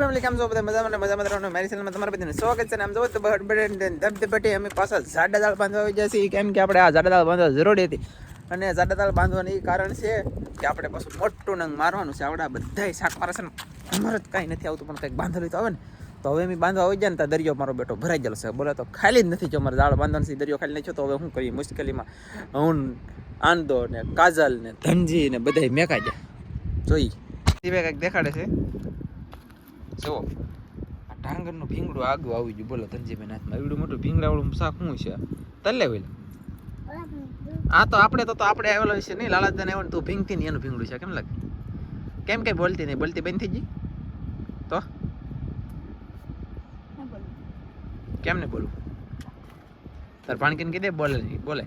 Family કેમ બધા મજામાં મારી ચેનલમાં તમારા બધાને છે આમ જો તો ધબધબટી પાછા જાડા દાળ બાંધવા આવી જશે કેમ કે આપણે આ જાડા દાળ બાંધવા જરૂરી હતી. અને જાડા દાળ બાંધવાનું એ કારણ છે કે આપણે પાછું મોટું નંગ મારવાનું છે. આવડા બધાય શાક મારે અમારે જ કાંઈ નથી આવતું, પણ કંઈક બાંધેલું તો આવે તો હવે અમે બાંધવા આવી જાય ને તો દરિયો મારો બેટો ભરાઈ ગયેલો છે. બોલે તો ખાલી જ નથી જો અમારે દાળ બાંધવાનું દરિયો ખાલી નહીં તો હવે શું કરીએ? મુશ્કેલીમાં હું આંદો ને કાજલ ને ધનજી ને બધાય મેકાઈ જાય જોઈ. કંઈક દેખાડે છે. જુઓ આ ડાંગરનું ભીંગડું આગું આવી ગયું. બોલો, ધનજીભાઈ નાથમાં એવડું મોટું ભીંગડાવાળું શાક શું છે? તલ્લે વેલ આ તો આપણે તો આપણે આવેલો છે નહીં લાલાદાને આવ્યો તું ભીંગતી નહીં એનું ભીંગડું છે કેમ લાગે. કેમ કઈ બોલતી નહીં, બોલતી બંધ થઈ ગઈ? તો? કેમ ને બોલું? તાર પાણી કીધે બોલે નહીં, બોલે.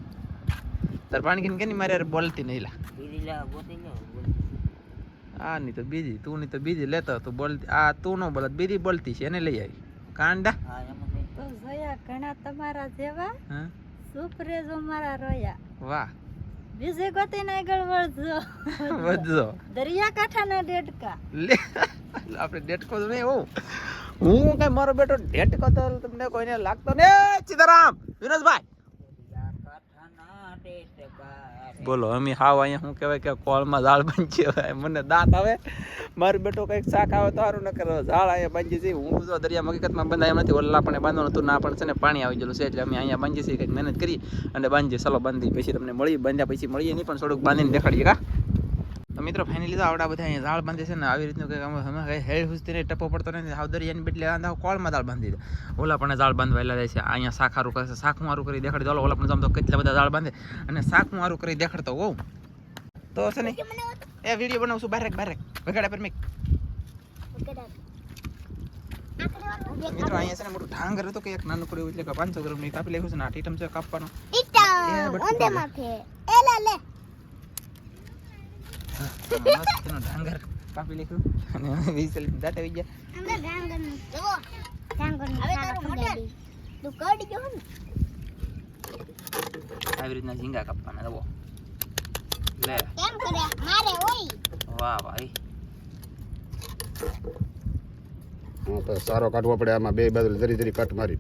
તાર પાણી કે મારે બોલતી નહીં, લા. આ નહીં તો બીજી તું નહીં તો બીજી લેતો તું બોલતી આ તું નો બોલત બીજી બોલતી છે એને લઈ આવી. કાંડા? તો જોયા ઘણા તમારા જેવા હા? સુપ મારા રોયા. વાહ. બીજે ગોતીને આગળ વળજો વધજો. દરિયા કાંઠાના ડેડકા. લે આપણે ડેટકો તો નહીં હોઉં હું કઈ મારો બેટો ડેટકો તો તમને કોઈને લાગતો ને સીતારામ વિનોદભાઈ. બોલો, અમે હાવ અહીંયા શું કહેવાય કે કોળમાં ઝાડ બાંધીએ હોય મને દાંત આવે. મારું બેટો કંઈક શાક આવે તો સારું ન કરો ઝાડ અહીંયા બાંધી છે. હું તો દરિયા હકીકતમાં બંધાય નથી. ઓલા પણ બાંધવાનું હતું, ના પણ છે ને, પાણી આવી ગયેલું છે. એટલે અમે અહીંયા બાંધી છીએ, કંઈક મહેનત કરી અને બાંધીએ ચાલો, બાંધી. પછી તમને મળી, બાંધ્યા પછી મળીએ. નહીં પણ થોડુંક બાંધીને દેખાડીએ, કા? તો મિત્રો ફાઇનલી તો આવડા બધા અહીંયા ઝાડ બાંધે છે ને આવી રીતનું કંઈક અમે અમે કંઈ હેડ હુસ્તીને ટપો પડતો નથી હાવ દરિયાની બેટલે આંધા કોળમાં દાળ બાંધી દે. ઓલા પણ ઝાડ બાંધવાયેલા જાય છે. અહીંયા શાક હારું કરે હારું કરી દેખાડી દો ઓલા પણ જમતો કેટલા બધા ઝાડ બાંધે. અને શાક હારું કરી દેખાડતો હોઉં. તો છે ને એ વીડિયો બનાવું છું બારેક બારેક. વગાડ્યા પર મેં મિત્રો અહીંયા છે ને મોટું ઢાંગર હતો કે એક નાનકડું એટલે કે પાંચસો ગ્રામની કાપી લેખું છે ને આ ટીટમ છે કાપવાનો. એ લે પાડે. મસ્ત એનો કાપી લીધું અને વિસલ દાટે આવી ગયા આવી રીતના ઝીંગા કાપવાના જવો લે વાહ ભાઈ તો સારો કાઢવો પડે આમાં બે બાજુ ધરી ધરી કટ મારી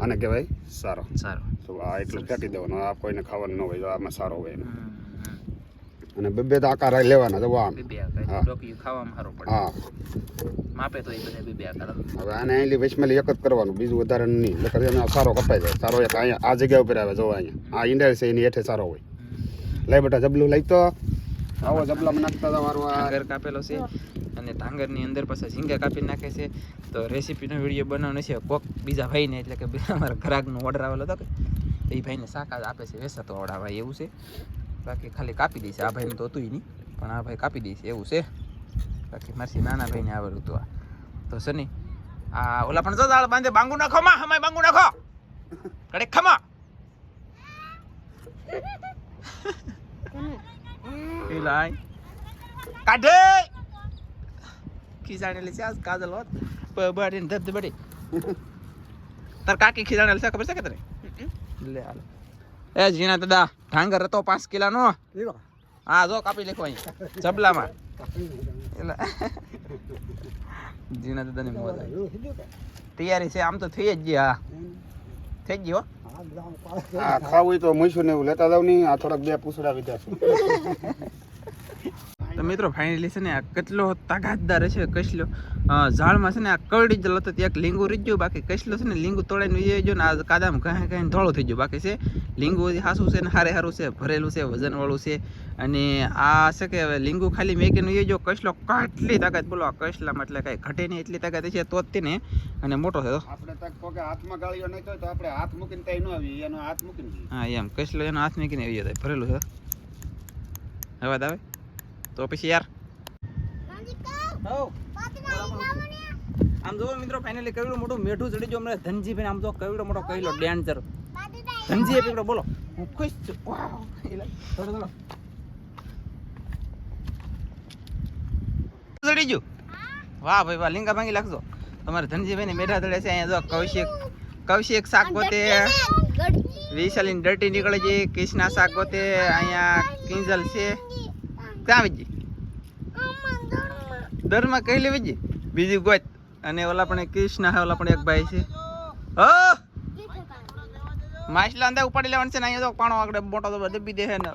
આને કહેવાય સારો. સારું તો આ એટલું ફેંકી દેવાનું આ કોઈને ખાવાનું ન હોય તો આમાં સારો હોય એનો. અને બે બે તો આકાર લેવાના જો આમ. હા. માપે તો એ બધા બે બે આકાર હવે આને અહીંથી વચમાં એક જ કરવાનું બીજું વધારે નહીં. નકર એનો સારો કપાઈ જાય. સારો એક અહીંયા આ જગ્યા ઉપર આવે જોવા અહીંયા. આ ઈંડા છે એની હેઠે સારો હોય. લઈ બેટા જબલું લઈ તો. આવો જબલામાં નાખતા તમારું ઢાંગર કાપેલો છે અને ઢાંગરની અંદર પાછા ઝીંગા કાપી નાખે છે. તો રેસીપીનો વીડિયો બનાવવાનો છે. કોક બીજા ભાઈને એટલે કે અમારા ગ્રાહકનો ઓર્ડર આવેલો હતો કે તો એ ભાઈને શાક આપે છે વેસાતો ઓર્ડર ભાઈ એવું છે. બાકી ખાલી કાપી દે છે આ ભાઈને તો હતું નહીં પણ આ ભાઈ કાપી દે છે એવું છે બાકી મારથી નાના ભાઈને આવેલું હતું આ તો સની આ ઓલા પણ જો દાળ બાંધે બાંગુ નાખો માં હમાય બાંગુ નાખો કડે ખમા એ લાઈ કાઢે ખીજાણેલી છે આજ કાજલ હોત બડી ધબધબડી તાર કાકી ખીજાણેલી છે ખબર છે કે તને લે હાલો એ જીણા દાદા ઢાંગર હતો પાંચ કિલાનો. હા જો કાપી લેખો અહીં જબલામાં. જીણા દાદાની મોજ. આવી તૈયારી છે આમ તો થઈ જ ગઈ હા. થઈ જ ગઈ હો. ખાવું તો મૂસું ને એવું લેતા જાવ નહીં આ થોડાક બે પૂછડા વિધા તો મિત્રો ફાઇનલી છે ને આ કેટલો તાકાતદાર છે કસલો ઝાડમાં છે ને આ કરડી જ લતો એક લીંગુ રહી ગયું. બાકી કસલો છે ને લીંગુ તોડાઈને વી ગયો ને આ કાદામાં કાંઈ કાંઈ ધોળું થઈ ગયો. બાકી છે લીંગુ હાસું છે ને હારે હારું છે ભરેલું છે વજનવાળું છે. અને આ છે કે હવે લીંગુ ખાલી મેકીને વી ગયો. કસલો કેટલી તાકાત બોલો આ કસલામાં એટલે કાંઈ ઘટે નહીં એટલી તાકાત છે તો જ તેને અને મોટો થયો આપણે તક કે હાથમાં ગાળીઓ નહીં તો આપણે હાથ મૂકીને ત્યાં ન આવી એનો હાથ મૂકીને. હા એમ. કસલો એનો હાથ મૂકીને આવી જાય ભરેલું છે. અવાજ આવે? તો પછી યાર. આમ જો મિત્રો ફાઇનલી કેવડું મોટું મેઠું ચડી ગયું અમને. ધનજીભાઈ આમ જો કેવડો મોટો કહેલો ડેન્જર. ધનજી પીકડો બોલો. હું ખુશ છું. થોડો થોડો ચડી ગયું. વાહ ભાઈ, વાહ. લીંગા ભાંગી લાગજો તમારે ધનજીભાઈ ને મેઢા ચડે છે. અહીંયા જો કૌશિક. કૌશિક શાક ગોતે વિશાલીન ડર્ટી નીકળે છે. કૃષ્ણા શાક ગોતે અહીંયા કિંજલ છે. ક્યાં આવી દરમાં કહી લેવી જી? બીજી ગોત. અને ઓલા પણ કૃષ્ણ હે, ઓલા પણ એક ભાઈ છે. હો! માછલા અંદર ઉપાડી લેવાનું છે ને, અહીંયા તો પાણો આગળ મોટો તો દબી દે ને.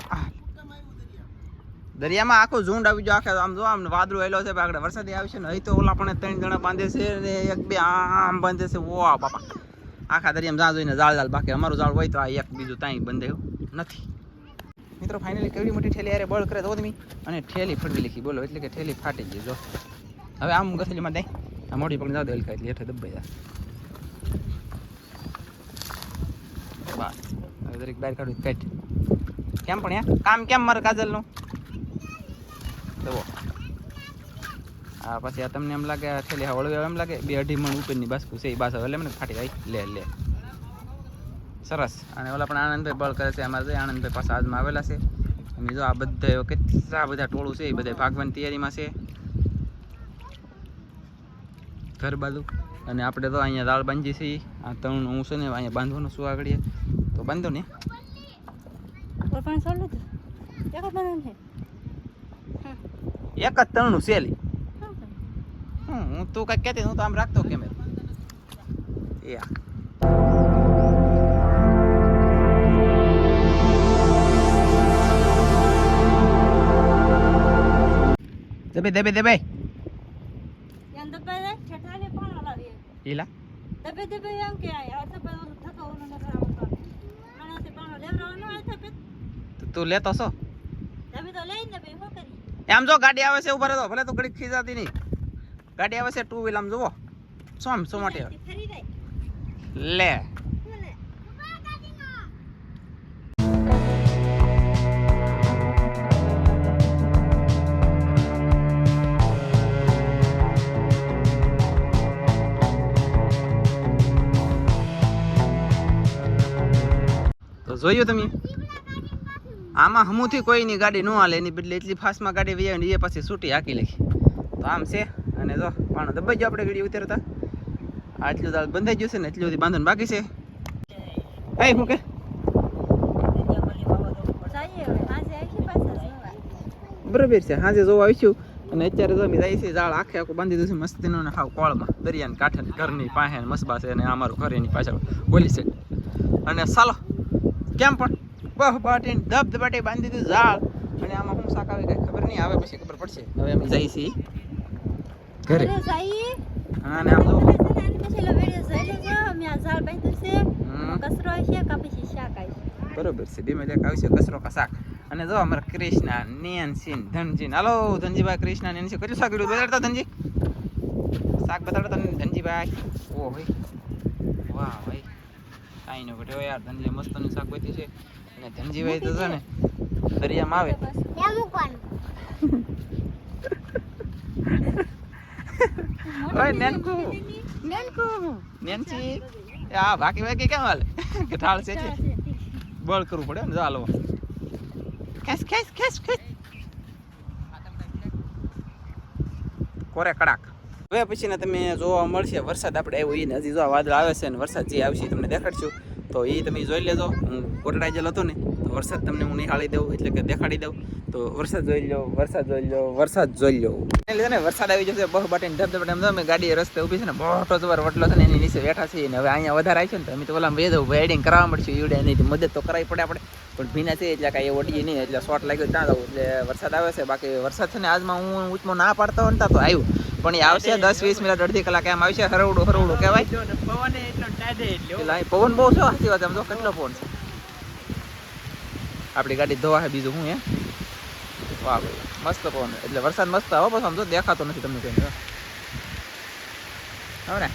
દરિયામાં આખું ઝુંડ આવી ગયો, આખે આમ જો, આમ વાદળું એલો છે, આગળ વરસાદી આવશે ને, અહીં તો ઓલા પણ ત્રણ જણા બાંધે છે ને, એક બે આમ બાંધે છે. ઓ બાપા. આખા દરિયામાં જા જોઈને જાળ જાળ બાકી અમારું જાળ હોય તો આ એક બીજું ત્યાં બંધે નથી. મિત્રો ફાઇનલી કેવડી મોટી ઠેલી યારે બળ કરે તો અને ઠેલી ફડવી લીખી, બોલો, એટલે કે ઠેલી ફાટી ગઈ, જો. હવે આમ ગથેલીમાં દઈ. આ મોટી પણ જાવ હલકા, એટલે હેઠે દબાઈ જાય. બસ. હવે દરેક બહાર કાઢું કાઢ કેમ પણ યા? કામ કેમ મારે કાજલનું? જુઓ આ પછી આ તમને એમ લાગે ઠેલી હા વળવે એમ લાગે? બે અઢી મણ ઉપરની બાસ્કુ છે એ બાસ હવે મને ફાટી જાય. લે લે. સરસ. અને ઓલા પણ આનંદભાઈ બળ કરે છે અમારે જો આનંદભાઈ પાસે આજમાં આવેલા છે. અમે જો આ બધા કેટલા બધા ટોળું છે એ બધા ભાગવાની તૈયારીમાં છે. ઘર બાજુ. અને આપણે તો અહીંયા દાળ બાંધી છે આ ત્રણ હું છે ને અહીંયા બાંધવાનું શું આગળ. તો બાંધો ને. એક જ ત્રણનું સેલી હું. તું કઈ કહેતી હું તો આમ રાખતો કેમેરો. એ આ. દબાઈ દબાઈ દબાઈ ત્યાં દબાઈ જાય ઠેઠાને પણ હલાવીએ? ઈલા દબાઈ દબાઈ એમ કે આ દબાઈ પર થકો ઓલું નકર આવું કરે. આનાથી પણ હોય તો પછી તો તું લેતો છો? દબાઈ તો લઈને દબાઈ હો કરી? એમ જો ગાડી આવે છે ઊભા રહેતો ભલે તો ઘડી ખીજાતી નહીં. ગાડી આવે છે ટુ વ્હીલ આમ જુઓ. સોમ આમ આવે? ફરી જાય. લે. જોયું તમે? આમાં હમુથી કોઈની ગાડી ન હાલે, એની બદલે એટલી ફાસ્ટમાં ગાડી વહી આવે એ પછી છૂટી હાકી લખી. તો આમ છે, અને જો, પાણો દબાઈ ગયો આપણે ગાડી ઉતરતા. આટલું દાળ બંધાઈ ગયું છે ને, એટલું બધી બાંધવાનું બાકી છે. કઈ હું કે? બરાબર છે, હાજે જોવા આવીશું. અને અત્યારે તો અમે જાય છે જાળ આખે આખું બાંધી દીધું છે, મસ્તીનું ને હાવ કોળમાં. દરિયાની કાંઠે ઘરની પાસે મસબા છે, અને અમારું ઘર એની પાછળ બોલી છે અને ચાલો કેમ પણ? બહ બાટીને ધબ ધબાટી બાંધી દીધું ઝાડ. અને આમાં શું શાક આવે કઈ ખબર નહીં આવે પછી ખબર પડશે. હવે અમે જઈ છી ઘરે. હા ને આમ આવશે બરોબર છે બે એક આવશે કચરો કસાક અને જો અમારે કૃષ્ણા નેનસી ધનજી. હાલો ધનજીભાઈ કૃષ્ણા નેનસી કેટલું શાક કર્યું બતાડતા ધનજી. શાક બતાડતા ને ધનજીભાઈ. ઓ ભાઈ વાહ ભાઈ. કાંઈ ન ઘટે યાર. ધનજી મસ્તનું શાક બધી છે. અને ધનજીભાઈ તો છે ને દરિયામાં આવે. ઓય નેનકુ. નેનકુ. નેનસી આ બાકી બાકી કેમ હાલે? કે ઠાળ છે છે બળ કરવું પડે ને જો હાલો. ખેસ ખેસ ખેસ ખેસ કોરે કડાક. હવે પછી ને તમે જોવા મળશે. વરસાદ આપણે આવ્યો ઈ હજી જોવા વાદળ આવે છે ને વરસાદ જે આવશે તમને દેખાડશું. તો એ તમે જોઈ લેજો. હું કોટડાજેલ હતો ને, તો વરસાદ તમને હું નિહાળી દઉં, એટલે કે દેખાડી દઉં. તો વરસાદ જોઈ લો વરસાદ જોઈ લો વરસાદ જોઈ લો એને લીધે ને, વરસાદ આવી જશે, બહુ બાટે ધબ ધબ એમ અમે ગાડી રસ્તે ઊભી છે ને, મોટો જબર વટલો છે ને, એની નીચે બેઠા છીએ ને, હવે અહીંયા વધારે આવી છે ને, તો અમે તો ઓલા વેદ વેડિંગ કરાવવા મળશે ઈવડે એની મદદ તો કરાવી પડે આપણે. પણ ભીના છે, એટલે કાંઈ ઓડીએ નહીં, એટલે શોર્ટ લાગ્યો, ત્યાં એટલે વરસાદ આવે છે, બાકી વરસાદ છે ને, આજમાં હું ઉચમાં ના પાડતો હોય તો આવ્યું. પણ એ આવશે દસ વીસ મિનિટ અડધી કલાક એમ આવશે હરવડું હરવડું કહેવાય. એટલે પવન બહુ છે સાચી વાત જો કેટલો પવન છે. આપણી ગાડી ધોવા છે બીજું હું એ વાહ ભાઈ મસ્ત પવન એટલે વરસાદ મસ્ત આવો પછી આમ દેખાતો નથી તમને કઈ. હવે ને.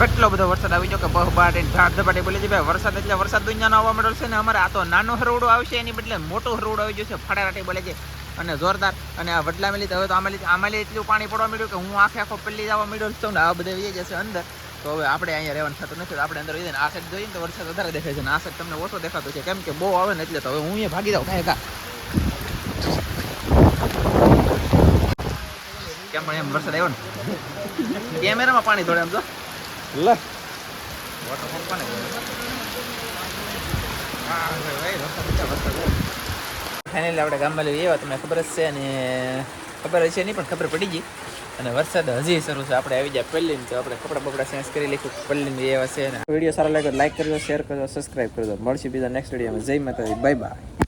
કેટલો બધો વરસાદ આવી ગયો કે બહુ બાટે ધપાટે બોલી છે ભાઈ વરસાદ એટલે વરસાદ દુનિયાનો આવવા મળશે ને અમારે આ તો નાનો હરવડો આવશે એની બદલે મોટો હરવડો આવી જશે ફટારાટી બોલે છે. અને જોરદાર. અને આ વડલા મેલી હવે તો આમાં આમાં એટલું પાણી પડવા માંડ્યું કે હું આખે આખો પલ્લી જવા માંડ્યો છું ને આ બધે વહી જશે અંદર. તો હવે આપણે અહીંયા રહેવાનું થતું નથી. આપણે અંદર વહી ને આ સાઈડ જોઈએ તો વરસાદ વધારે દેખાય છે અને આ સાઈડ તમને ઓછો દેખાતો છે. કેમ કે બહુ આવે ને એટલે તો હવે હું અહીંયા ભાગી જાઉં. કાંઈ કા કેમ પણ એમ વરસાદ આવ્યો ને? કેમેરામાં પાણી થોડે એમ તો લે. વોટરફોલ કોને? ફાઇનલી આપણે ગામમાં લઈ આવ્યા તમને ખબર જ છે અને ખબર હશે નહીં, પણ ખબર પડી ગઈ. અને વરસાદ હજી શરૂ છે. આપણે આવી જાય પહેલી તો આપણે કપડા બપડા ચેન્જ કરી લઈશું. પહેલી એવા છે વીડિયો સારો લાગ્યો લાઈક કરજો શેર કરજો સબસ્ક્રાઈબ કરજો. મળશે બીજા નેક્સ્ટ વિડીયોમાં જય માતાજી. Bye bye